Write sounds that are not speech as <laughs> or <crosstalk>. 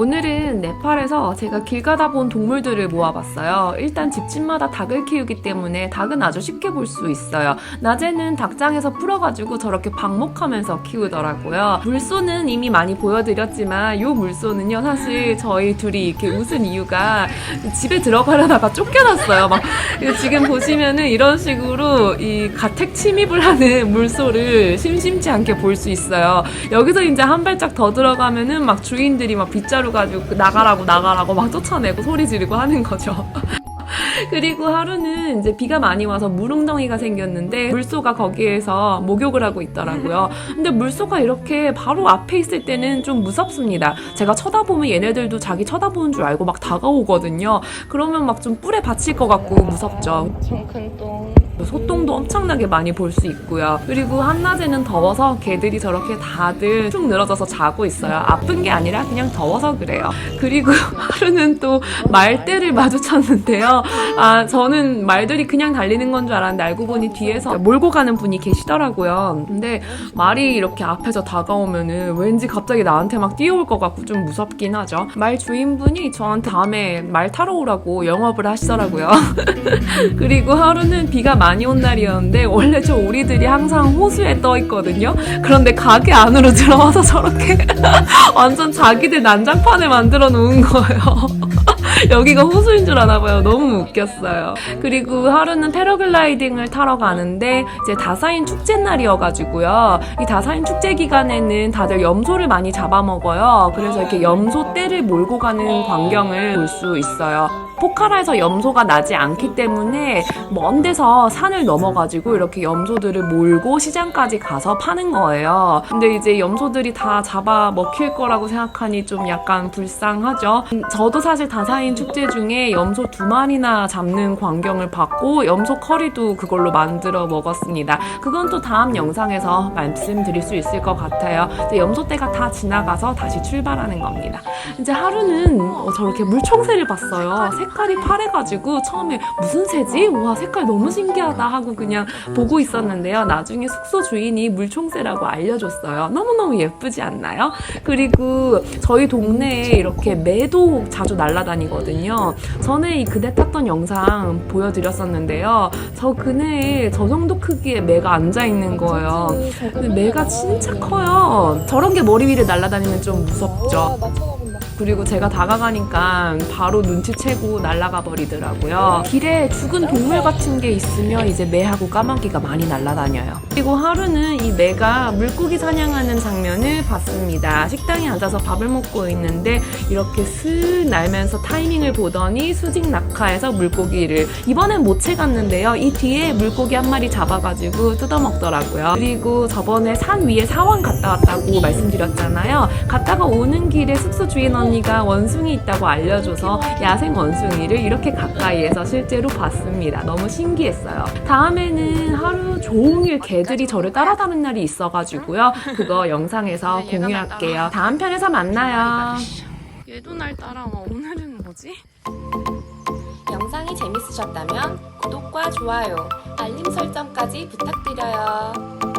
포칼에서 제가 길 가다 본 동물들을 모아봤어요. 일단 집집마다 닭을 키우기 때문에 닭은 아주 쉽게 볼 수 있어요. 낮에는 닭장에서 풀어가지고 저렇게 방목하면서 키우더라고요. 물소는 이미 많이 보여드렸지만 이 물소는요 사실 저희 둘이 이렇게 웃은 이유가 집에 들어가려다가 쫓겨났어요. 막 지금 보시면은 이런 식으로 이 가택 침입을 하는 물소를 심심치 않게 볼 수 있어요. 여기서 이제 한 발짝 더 들어가면은 막 주인들이 막 빗자루 가지고 그 나가라고 나가라고 막 쫓아내고 소리 지르고 하는 거죠. <laughs> 그리고 하루는 이제 비가 많이 와서 물웅덩이가 생겼는데 물소가 거기에서 목욕을 하고 있더라고요. 근데 물소가 이렇게 바로 앞에 있을 때는 좀 무섭습니다. 제가 쳐다보면 얘네들도 자기 쳐다보는 줄 알고 막 다가오거든요. 그러면 막 좀 뿔에 받칠 것 같고 무섭죠. 엄청 큰 똥. 소똥도 엄청나게 많이 볼 수 있고요. 그리고 한낮에는 더워서 개들이 저렇게 다들 쭉 늘어져서 자고 있어요. 아픈 게 아니라 그냥 더워서 그래요. 그리고 <laughs> 하루는 또 말대를 마주쳤는데요. 아, 저는 말들이 그냥 달리는 건 줄 알았는데 알고 보니 뒤에서 몰고 가는 분이 계시더라고요. 근데 말이 이렇게 앞에서 다가오면은 왠지 갑자기 나한테 막 뛰어올 것 같고 좀 무섭긴 하죠. 말 주인분이 저한테 다음에 말 타러 오라고 영업을 하시더라고요. <laughs> 그리고 하루는 비가 많이 온 날이었는데 원래 저 오리들이 항상 호수에 떠 있거든요. 그런데 가게 안으로 <laughs> 들어와서 저렇게 <laughs> 완전 자기들 난장판을 만들어 놓은 거예요. <laughs> <laughs> 여기가 호수인 줄 아나 봐요. 너무 웃겼어요. 그리고 하루는 패러글라이딩을 타러 가는데 이제 다사인 축제 날이어가지고요. 이 다사인 축제 기간에는 다들 염소를 많이 잡아먹어요. 그래서 이렇게 염소 떼를 몰고 가는 광경을 볼 수 있어요. 포카라에서 염소가 나지 않기 때문에 먼 데서 산을 넘어가지고 이렇게 염소들을 몰고 시장까지 가서 파는 거예요. 근데 이제 염소들이 다 잡아 먹힐 거라고 생각하니 좀 약간 불쌍하죠. 음, 저도 사실 다사인 축제 중에 염소 두 마리나 잡는 광경을 봤고 염소 커리도 그걸로 만들어 먹었습니다. 그건 또 다음 영상에서 말씀드릴 수 있을 것 같아요. 이제 염소 때가 다 지나가서 다시 출발하는 겁니다. 이제 하루는 어, 저렇게 물총새를 봤어요. 색깔이 파래가지고 처음에 무슨 새지? 와 색깔 너무 신기하다 하고 그냥 보고 있었는데요. 나중에 숙소 주인이 물총새라고 알려줬어요. 너무너무 예쁘지 않나요? 그리고 저희 동네에 이렇게 매도 자주 날아다니 거든요. 전에 이 그네 탔던 영상 보여드렸었는데요. 저 그네에 저 정도 크기의 매가 앉아있는 거예요. 근데 매가 진짜 커요. 저런 게 머리 위를 날아다니면 좀 무섭죠. 그리고 제가 다가가니까 바로 눈치채고 날아가 버리더라고요. 길에 죽은 동물 같은 게 있으면 이제 매하고 까마귀가 많이 날아다녀요. 그리고 하루는 이 매가 물고기 사냥하는 장면을 봤습니다. 식당에 앉아서 밥을 먹고 있는데 이렇게 슥 날면서 타이밍을 보더니 수직 낙하에서 물고기를 이번엔 못 채갔는데요. 이 뒤에 물고기 한 마리 잡아가지고 뜯어먹더라고요. 그리고 저번에 산 위에 사원 갔다 왔다고 말씀드렸잖아요. 갔다가 오는 길에 숙소 주인 언니가 원숭이 있다고 알려줘서 야생 원숭이를 이렇게 가까이에서 실제로 봤습니다. 너무 신기했어요. 다음에는 하루 종일 개들이 저를 따라다니는 날이 있어가지고요. 그거 영상에서 공유할게요. 다음 편에서 만나요. 얘도 날 따라와. 오늘은 뭐지? 영상이 재밌으셨다면 구독과 좋아요, 알림 설정까지 부탁드려요.